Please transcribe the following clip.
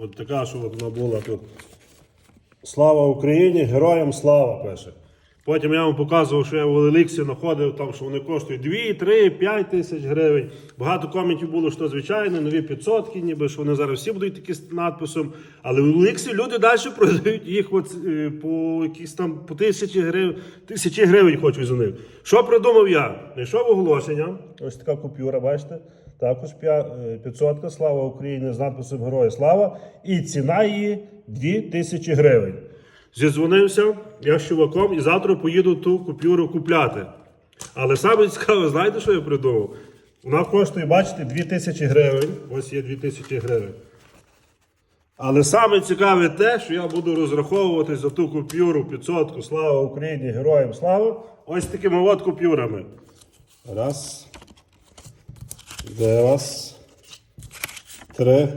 От така, що вона була тут. Слава Україні, героям слава пише. Потім я вам показував, що я в Олеліксі знаходив, там, що вони коштують 2, 3, 5 тисяч гривень. Багато коментів було, що звичайно, нові 500, ніби що вони зараз всі будуть такі з надписом. Але в Олеліксі люди далі продають їх от, е, по якісь там по тисячі гривень, тисячі гривень хочуть за них. Що придумав я? Знайшов оголошення. Ось така купюра, бачите? Також 500, слава Україні з надписом Герої Слава. І ціна її 2 тисячі гривень. Зізвонився я з чуваком і завтра поїду ту купюру купляти. Але саме цікаве, знаєте, що я придумав? Вона коштує, бачите, 2 тисячі гривень. Ось є 2 тисячі гривень. Але саме цікаве те, що я буду розраховувати за ту купюру 500, слава Україні, героям слава, ось такими от купюрами. Раз. Два. Три.